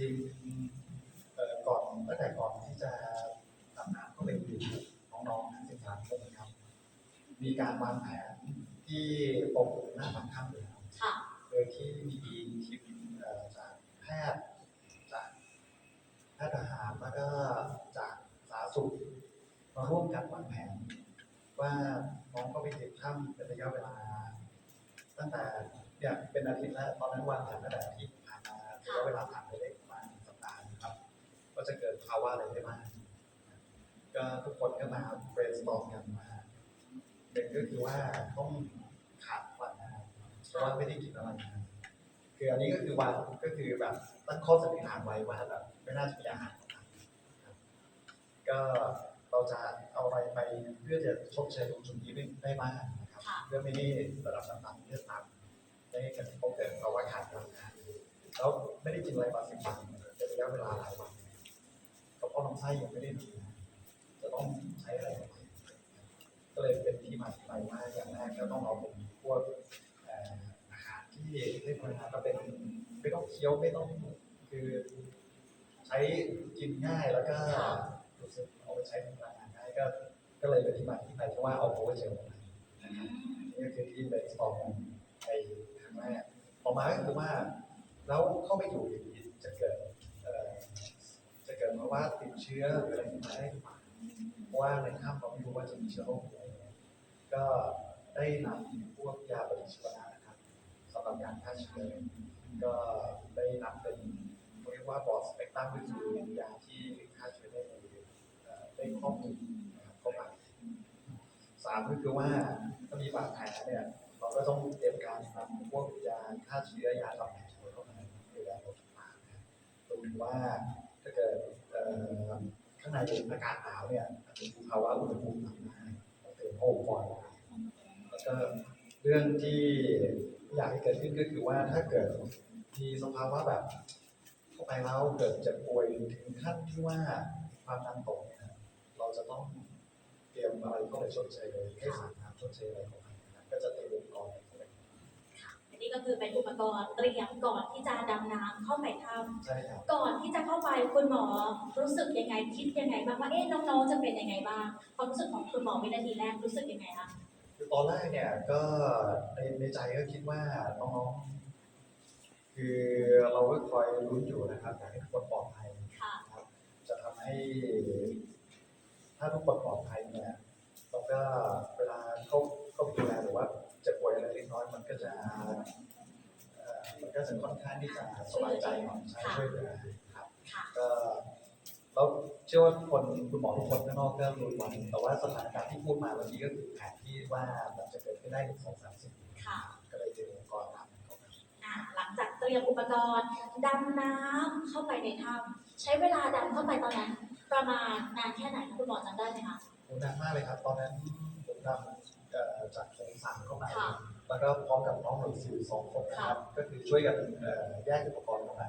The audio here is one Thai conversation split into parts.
ริงๆเอ่อก่อนตั้งแต่ก่อนที่จะทำงานก็เป็นอยู่น้องๆทั้งสิบสามคนนะครับ มีการวางแผนที่ปกหน้าปากถ้ำเลยครับค่ะโดยที่มีทีมเอ่อจากแพทย์จากแพทย์ทหารแล้วก็จากสาธารณสุขมาร่วมกันวางแผน ว่าน้องก็ไปติดถ้ำเป็นระยะเวลา ตั้งแต่เนี่ยเป็นอาทิตย์แล้วตอนนั้นวางแผนตั้งแต่อาทิตย์ผ่านมาระยะเวลาผ่านไปได้ ภาวะอะไรได้บ้างก็ทุกคนก็มา brainstorm กันมาหนึ่งก็คือว่าต้องขาดพลังงานเพราะว่าไม่ได้กินอะไรมาคืออันนี้ก็คือวางก็คือแบบตั้งข้อสันนิษฐานไว้ว่าแบบไม่น่าจะมีอาหารนะครับก็เราจะเอาอะไรไปเพื่อจะชดเชยตรงจุดนี้ได้บ้างนะครับค่ะเพื่อไม่ให้ระดับน้ำตาลเลือดต่ำไม่ให้เกิดพบเกิดภาวะขาดพลังงานแล้วไม่ได้กินอะไรมาสิบวันเป็นระยะเวลาหลายวันก ราะลำไส้ยังไม่ได้ดีจะต้องใช้อะไร ก็เลยเป็นที่มาที่ไปว่าอย่างแรกก็ต้องเอาพวกอาหารที่ให้พลังงาก็เป็นไม่ต้องเคี้ยวไม่ต้องคือใช้กินง่ายแล้วก็รู้สึกเอาไปใช้พลังงานง่ายก็ ก็เลยเป็นที่มาที่ไปเพราะว่าเอาโอเวอร์เจลมาอืมนี่ก็คือที่เป็นสอร์ในครั้งแรกต่อมาก็คือว่า แล้วเข้าไปอยู่จะเกิดะเกิดภาติดเชื้ออะไรมาได้หรือเปล่าเพราะว่าในถ้ำเราไม่รู้ว่าจะมีเชื้อโรคอะไรก็ได้นำพวกยาปฏิชีวนะนะครับสำหรับการฆ่าเชื้อก็ได้นำเป็นเรียกว่าบอร์ดสเปกตรัมก็คือยาที่ฆ่าเชื้อได้ในได้ข้อมูลนะครับเข้ามาสามก็คือว่าถ้ามีบาดแผลเนี่ยเราก็ต้องเตรียมการนำพวกยาฆ่าเชื้อยาทำแผลเข้ามาดูแลลดบาดนะตรงว่าถ้าเกิดเอ่อ ข้างในเป็นอากาศหนาวเนี่ยอาจจะมีภาวะอุณหภูมิต่ำได้เราเตรียมโอ้ก่อนได้แล้วก็เรื่องที่อยากให้เกิดขึ้นก็คือว่าถ้าเกิดมีสภาวะแบบเข้าไปแล้วเกิดเจ็บป่วยถึงขั้นที่ว่าความดันตกเนี่ยเราจะต้องเตรียมอะไรเข้าไปชดเชยเลยให้สารน้ำชดเชยอะไรเข้าไอันนี้ก็คือเป็นอุปกรณ์เตรียมก่อนที่จะดำน้ำเข้าไปถ้ใช่ครับำก่อนที่จะเข้าไปคุณหมอรู้สึกยังไงคิดยังไงบ้างว่าเอ๊ะน้องๆจะเป็นยังไงบ้างความรู้สึกของคุณหมอวินาทีแรกรู้สึกยังไงคะคือตอนแรกเนี่ยก็ในในใจก็คิดว่าน้องๆคือเราก็คอยลุ้นอยู่นะครับอยากให้ทุกคนปลอดภัย ค่ะนะครับจะทำให้ ถ้าทุกคนปลอดภัยเนี่ยเราก็เวลาเขาเขาดูแล ก็จะเอ่อมันก็จะค่อนข้างที่จะสบายใจหน่อยใช่ช่วยเหลือครับค่ะ ก็แล้วเชื่อว่าทุกคนคุณหมอทุกคนข้างนอกก็รู้วันแต่ว่าสถานการณ์ที่พูดมาเมื่อกี้ก็คือแผนที่ว่ามันจะเกิดขึ้นได้ถึงสองสามสิบค่ะก็เลยเตรียมอุปกรทำเข้ามา อ่าหลังจากเตรียมอุปกรณ์ดำน้ำเข้าไปในถ้ำใช้เวลาดำเข้าไปตอนนั้น ประมาณนานแค่ไหนคุณหมอจำได้ไหมคะ ผมดังมากเลยครับ ตอนนั้นผมทำเอ่อจากโถงสามเข้ามาค่ะ แล้วก็พร้อมกับน้องหน่วยซิลสองคนนะครับก็คือช่วยกันเอ่อแยกอุปกรณ์เข้าไป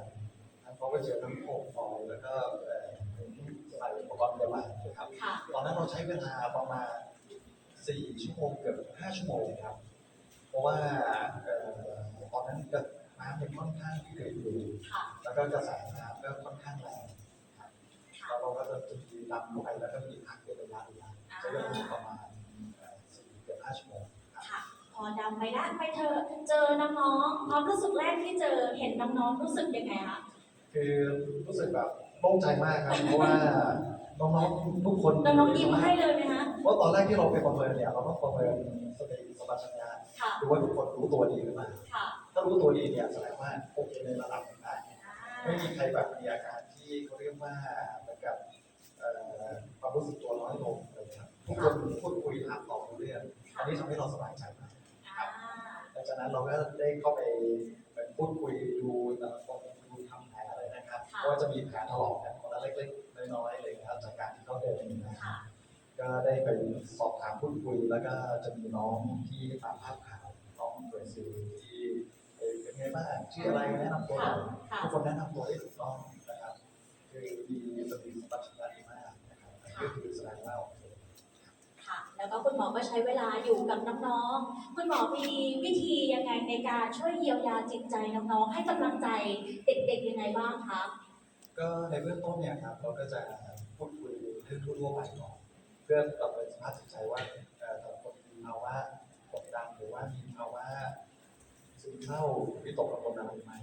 ทั้งเขาก็เจอทั้งโอ่งฟอยแล้วก็เอ่อใส่อุปกรณ์พยาบาลนะครับค่ะตอนนั้นเราใช้เวลาประมาณสี่ชั่วโมงเกือบห้าชั่วโมงครับ เพราะว่าเอ่อตอนนั้นก็น้ำยังค่อนข้างที่เดือดอยู่ค่ะแล้วก็กระแสน้ำก็ค่อนข้างแรงครับแล้วเราก็จะมีดำเข้าไปแล้วก็มีพักเป็นระยะระยะใช้เวลาประมาณ ดำไปได้ไปเธอะเจอน้องๆความรู้สึกแรกที่เจอเห็นน้องๆรู้สึกยังไงคะคือรู้สึกแบบโล่งใจมากครับ เพราะว่าน้องๆทุกคนน้องๆยิ้มให้เลยไหมคะเพราะตอนแรกที่เราไปประเมินเนี่ยเราต้องประเมินสติสัมปชัญญะค่ะดูว่าทุกคนรู้ตัวดีหรือเปล่าค่ะถ้ารู้ตัวดีเนี่ยแสดงว่าโอเคในระดับหนึ่งได้อ่าไม่มีใครแบบมีอาการที่เขาเรียกว่าเหมือนกับเอ่อความรู้สึกตัวน้อยลงเลยครับทุกคนพูดคุยถามตอบรู้เรื่องอันนี้ทำให้เราสบายใจมากอ่าหลัง จากนั้นเราก็ได้เข้าไปเหมือนพูดคุยดูแต่ละคนดูทำแผลอะไรนะครับเพราะว่าจะมีแผลถลอกกันคนละเล็กๆน้อยๆเลยนะครับจากการที่เขาเดินนะค่ะก็ได้ไปสอบถามพูดคุยแล้วก็จะมีน้องที่ตามภาพข่าวน้องเบรซิลที่เอ่อเป็นไงบ้างชื่ออะไรแนะนำตัวหน่อยค่ะทุกคนแนะนำตัวได้ถูกต้องนะครับคือมีสติสัมปชัญญะ แล้วก็คุณหมอก็ใช้เวลาอยู่กับน้องๆ คุณหมอมีวิธียังไงในการช่วยเยียวยาจิตใจน้องๆ ให้กำลังใจเด็กๆยังไงบ้างคะก็ในเบื้องต้นเนี่ยครับเราก็จะพูดคุยเรื่องทั่วไปก่อนเพื่อประเมินสภาพจิตใจว่าเอ่อแต่คนมีภาวะกดดันหรือว่ามีภาวะซึมเศร้าวิตกกังวลอะไรไหม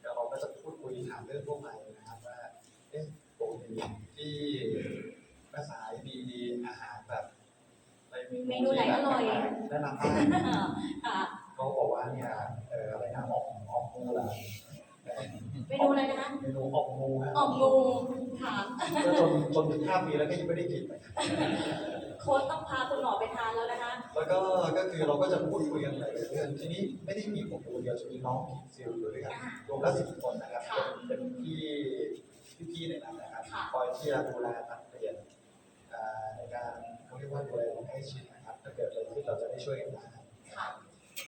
แล้วเราก็จะพูดคุยถามเรื่องทั่วไปนะครับว่าเอ๊ะปกติที่แม่สายมีอาหารแบบอะไร เมนูไหนอร่อยแนะนำบ้างค่ะเขาบอกว่าเนี่ยเอออะไรนะออกออกงูเหรอเมนูอะไรนะคะเมนูออกงูฮะอ่อมงูค่ะก็จนจนถึงห้าปีแล้วก็ยังไม่ได้กินเลยโค้ชต้องพาคุณหมอไปทานแล้วนะคะ แล้วก็ก็คือเราก็จะพูดคุยกันหลายๆเรื่องทีนี้ไม่ได้มีผมคนเดียวจะมีน้องทีมซิลอยู่ด้วยกันอ่ารวมแล้วสิบคนนะครับค่ะเป็นเป็นพี่พี่ๆในนั้นนะครับค่ะคอยที่จะดูแลตัดเปลี่ยนอ่าในการเขาเรียกว่าดูแลค นใ